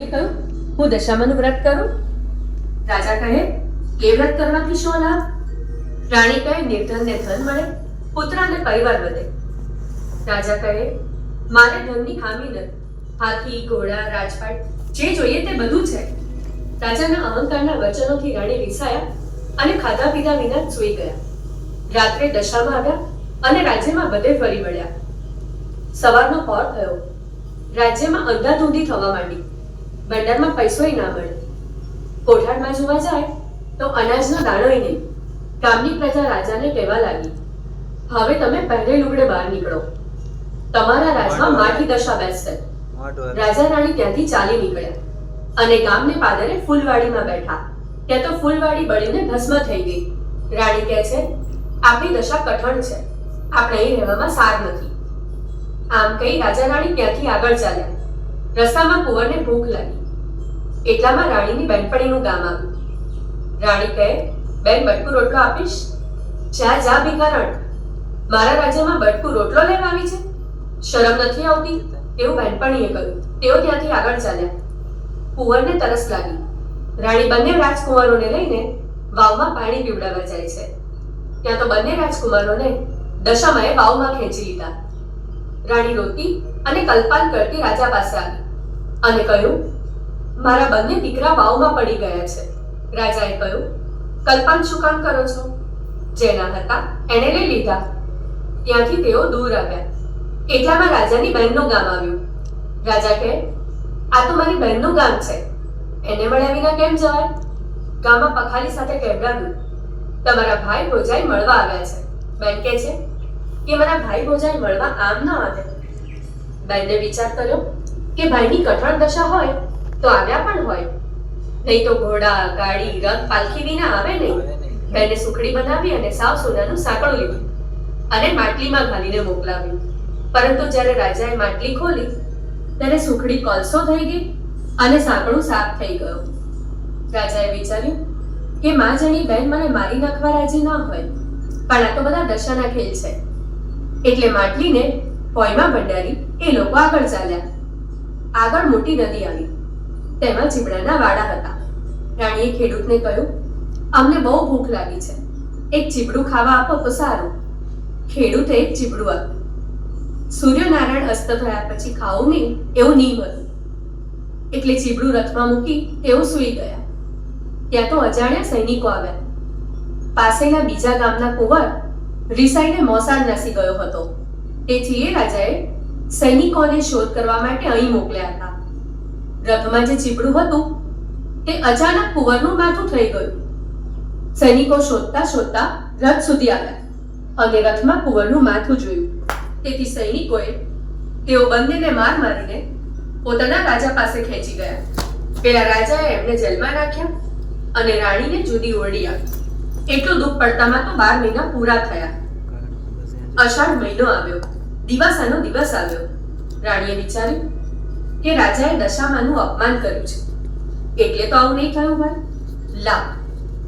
કહ્યું, હું દશામાનું વ્રત કરું? રાજા કહે, એ વ્રત કરવાથી શું લાભ? રાણી કહે, નિર્ધનને ધન મળે પુત્ર અને પરિવાર વધે. રાજા કહે, મારે ધનની ખામી નથી. હાથી, ઘોડા, રાજપાટ, જે જોઈએ તે બધું છે. રાજાના અહંકારના વચનોથી રાણી રિસાયા અને ખાધા પીધા વિના સૂઈ ગયા. રાત્રે દશામાં આવ્યા અને રાજ્યમાં બધે ફરી વળ્યા. સવારનો પોર થયો. રાજ્યમાં અંધાધૂંધી થવા માંડી. ભંડારમાં પૈસોય ના મળે. કોઠારમાં જોવા જાય તો અનાજનો દાણોય નહીં. ગામની પ્રજા રાજાને કહેવા લાગી હવે તમે પહેલે લુગડે બહાર નીકળો. તમારા રાજમાં માઠી દશા બેસશે. રાજા રાણી ત્યાંથી ચાલી નીકળ્યા અને ગામને પાદરે ફૂલવાડીમાં બેઠા. ત્યાં તો ફૂલવાડી બળીને ભસ્મ થઈ ગઈ. રાણી કહે છે આપણી દશા કઠણ છે. આપણે અહીં રહેવામાં સાર નથી. આમ કહી રાજા રાણી ત્યાંથી આગળ ચાલ્યા. રસ્તામાં કુંવરને ભૂખ લાગી. એટલામાં રાણીની બેનપણીનું ગામ આવ્યું. રાણી કહે, બેન, બટકું રોટલો આપીશ? જા જા, ભિખારણ. મારા રાજ્યમાં બટકું રોટલો લેવા આવી છે. શરમ નથી આવતી? એવું બેનપણીએ કહ્યું. તેઓ ત્યાંથી આગળ ચાલ્યા. કુંવરને તરસ લાગી. રાણી બંને રાજકુમારોને લઈને વાવમાં પાણી પીવડાવવા જાય છે. ત્યાં તો બંને રાજકુમારોને દશામાએ વાવમાં ખેંચી લીધા. રાણી રોતી અને કલ્પાન કરતી રાજા પાસે આવી. અને કહ્યું, મારા બંને દીકરા વાવમાં પડી ગયા છે. રાજાએ કહ્યું, કલ્પાન શું કામ કરો છો? જેના હતા, એણે લઈ લીધા. ત્યાંથી તેઓ દૂર આવ્યા. એટલામાં રાજાની બહેનનું ગામ આવ્યું. રાજા કહે, આ તો મારી બહેનનું ગામ છે. એને મળ્યા વિના કેમ જવાય? ગામમાં પખાલી સાથે કહેવડાવ્યું, તમારા ભાઈ ભોજાઈ મળવા આવ્યા છે. બેન કહે છે, કે મારા ભાઈ ભોજાઈ મળવા આમ ન આવે. બેનને વિચાર કર્યો કે ભાઈની કઠણ દશા હોય, તો આવ્યા પણ હોય. નહીં તો ઘોડા, ગાડી રથ પાલખી વિના આવે નહીં. બેને સુખડી બનાવી અને સાવ સોનાનું સાંકળું લીધું અને માટલીમાં ઘાલીને મોકલાવ્યું. પરંતુ જ્યારે રાજાએ માટલી ખોલી, ત્યારે સુખડી કોલસો થઈ ગઈ અને સાંકળું સાફ થઈ ગયું. રાજાએ વિચાર્યું કે માં જણી બેન મને મારી નાખવા રાજી ના હોય, પણ આ તો બધા દશાના ખેલ છે. એટલે માટલીને પોયમાં ભંડારી એ લોકો આગળ ચાલ્યા. આગળ મોટી નદી આવી. તેમાં ચીબડાના વાડા હતા. રાણીએ ખેડૂતને કહ્યું, અમને બહુ ભૂખ લાગી છે. એક ચીબડું ખાવા આપો તો સારું. ખેડૂતે એક ચીબડું આપ્યું. સૂર્યનારાયણ અસ્ત થયા પછી ખાવું નહીં, એવું નિયમ હતું એટલે ચીબડું રથમાં મૂકી તેઓ સૂઈ ગયા. ત્યાં તો અજાણ્યા સૈનિકો આવ્યા. પાસેના બીજા ગામના કુંવર રિસાઈને મોસાદ નાસી ગયો હતો. તેથી એ રાજાએ સૈનિકોને શોધ કરવા માટે અહીં મોકલ્યા હતા. રથમાં જે ચીપડું હતું, તે અચાનક કુંવરનું માથું થઈ ગયું. સૈનિકો શોધતા શોધતા રથ સુધી આવ્યા અને રથમાં કુંવરનું માથું જોયું. તેથી સૈનિકોએ તેઓ બંનેને માર મારીને પોતાના રાજા પાસે ખેંચી ગયા. પેલા રાજાએ એમને જેલમાં નાખ્યા અને રાણીને જુદી ઓરડી આપી. એટલું દુઃખ પડતામાં તો બાર મહિના પૂરા થયા. અષાઢ મહિનો આવ્યો. દિવાસાનો દિવસ આવ્યો. રાણીએ વિચાર્યું કે રાજાએ દશામાનું અપમાન કર્યું છે. એટલે તો આવું નહીં થયું હોય લા,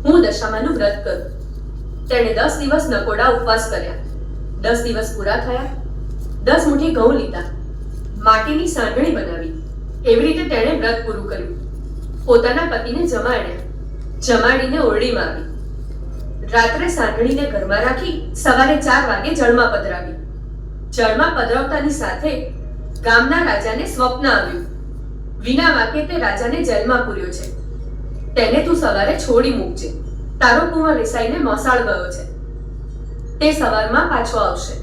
હું દશામાનું વ્રત કરું. તેણે દસ દિવસ નકોડા ઉપવાસ કર્યા. દસ દિવસ પૂરા થયા. દસ મુઠ્ઠી ઘઉં લીધા. માટીની સાંડળી બનાવી. એવી રીતે તેણે વ્રત પૂરું કર્યું. પોતાના પતિને જમાડ્યા. જમાડીને ઓરડીમાં આવી રાત્રે સાંડળીને ઘરમાં રાખી સવારે ચાર વાગે જળમાં પધરાવી. જળમાં પધરાવતાની સાથે ગામના રાજાને સ્વપ્ન આવ્યું. વિના વાકે તે રાજાને જેલમાં પૂર્યો છે. તેને તું સવારે છોડી મૂકજે. તારો કુંવર રિસાઈને મોસાળ ગયો છે. તે સવારમાં પાછો આવશે.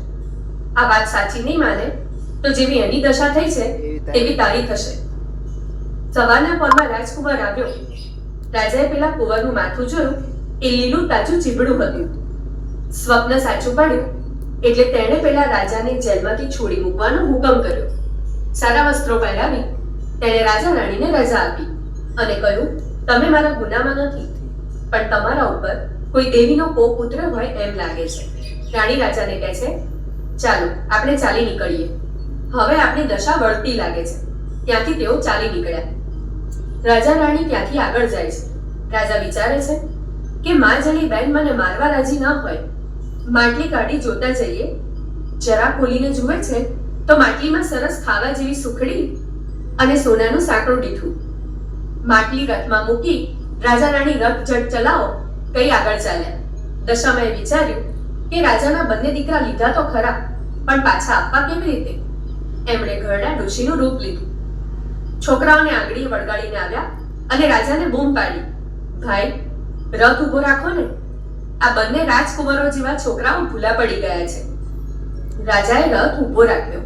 આ વાત સાચી નહીં માને તો જેવી એની દશા થઈ છે તેવી તારી થશે. સવારના પરમાં રાજકુમાર આવ્યો. રાજાએ પેલા કુંવરનું માથું જોયું. એ લીલું તાજું ચીબડું હતું. સ્વપ્ન સાચું પડ્યું. એટલે તેણે પેલા રાજાને જેલમાંથી છોડી મૂકવાનો હુકમ કર્યો. સારા વસ્ત્રો પહેરાવી તેણે રાજા રાણીને રજા આપી અને કહ્યું, તમે મારા ગુનામાં નથી, પણ તમારા ઉપર કોઈ દેવીનો કોપુત્ર હોય એમ લાગે છે. રાણી રાજાને કહે છે, ચાલો, આપણે ચાલી નીકળીએ. હવે આપણી દશા વળતી લાગે છે. ત્યાંથી તેઓ ચાલી નીકળ્યા. રાજા રાણી ત્યાંથી આગળ જાય છે. રાજા વિચારે છે કે મા જણી બેન મને મારવા રાજી ન હોય માટલી કાઢી જોતા જઈએ. જરા ખોલીને જુએ છે તો માટલીમાં સરસ ખાવા જેવી સુખડી અને સોનાનું સાંકડું દીઠું માટલી રથમાં મૂકી રાજા રાણી રથ જટ ચલાવો, કઈ આગળ ચાલ્યા. દશામાએ વિચાર્યું કે રાજાના બંને દીકરા લીધા તો ખરા, પણ પાછા આપવા કેવી રીતે? એમણે ઘરડા ડોશીનું રૂપ લીધું. છોકરાઓને આંગળી વળગાડીને આવ્યા અને રાજાને બૂમ પાડી. ભાઈ, રથ ઊભો રાખો ને. આ બંને રાજકુમારો જેવા છોકરાઓ ભૂલા પડી ગયા છે. રાજાએ રથ ઊભો રાખ્યો.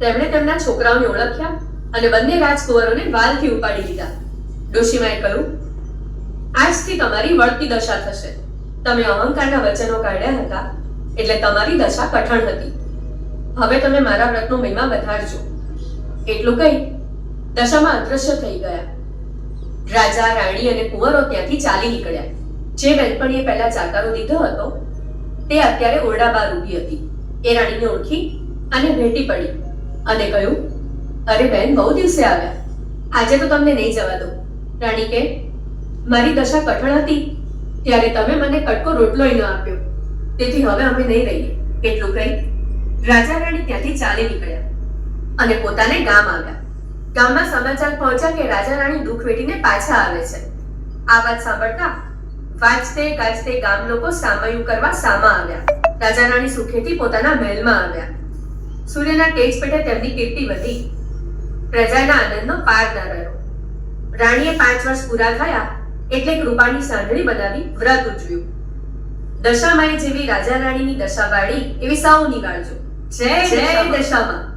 તેમણે તેમના છોકરાઓને ઓળખ્યા અને બંને રાજકુમારોને વાલથી ઉપાડી લીધા. ડોશીમાએ કહ્યું, આજથી તમારી વળતી દશા થશે. તમે અહંકારના વચનો કાઢ્યા હતા, એટલે તમારી દશા કઠણ હતી. હવે તમે મારા વ્રતનો મહિમા વધારજો. એટલું કહી દશામાં અદ્રશ્ય થઈ ગયા. રાજા, રાણી અને કુંવરો ત્યાંથી ચાલી નીકળ્યા. જે બેનપણીએ પહેલા ચાકારો દીધો હતો, તે અત્યારે ઓરડા બહાર ઊભી હતી. એ રાણીને ઓળખી અને ભેટી પડી અને કહ્યું, અરે બેન, બહુ દિવસે આવ્યા. આજે તો તમને નહીં જવા દો રાણી કે, મારી દશા કઠણ હતી. ત્યારે તમે મને કટકો રોટલોય ન આપ્યો. તેથી હવે અમે નહીં રહીએ. એટલું કહી રાજા રાણી ત્યાંથી ચાલી નીકળ્યા અને પોતાને ગામ આવ્યા. ગામમાં સમાચાર પહોંચ્યા કે રાજા રાણી દુઃખ વેઠીને પાછા આવે છે. આ વાત સાંભળતા વાજતે ગાજતે ગામ લોકો સામયું કરવા સામા આવ્યા. રાજા રાણી સુખેથી પોતાના મહેલમાં આવ્યા. સૂર્યના તેજ પેટે તેમની કીર્તિ વધી. પ્રજાના આનંદનો પાર ન રહ્યો. રાણીએ પાંચ વર્ષ પૂરા થયા એટલે કૃપાની સાંધણી બનાવી વ્રત ઉજવ્યું. દશામાએ જેવી રાજા રાણીની દશા વાળી એવી સૌ નિવાળજો જય જય દશામાં.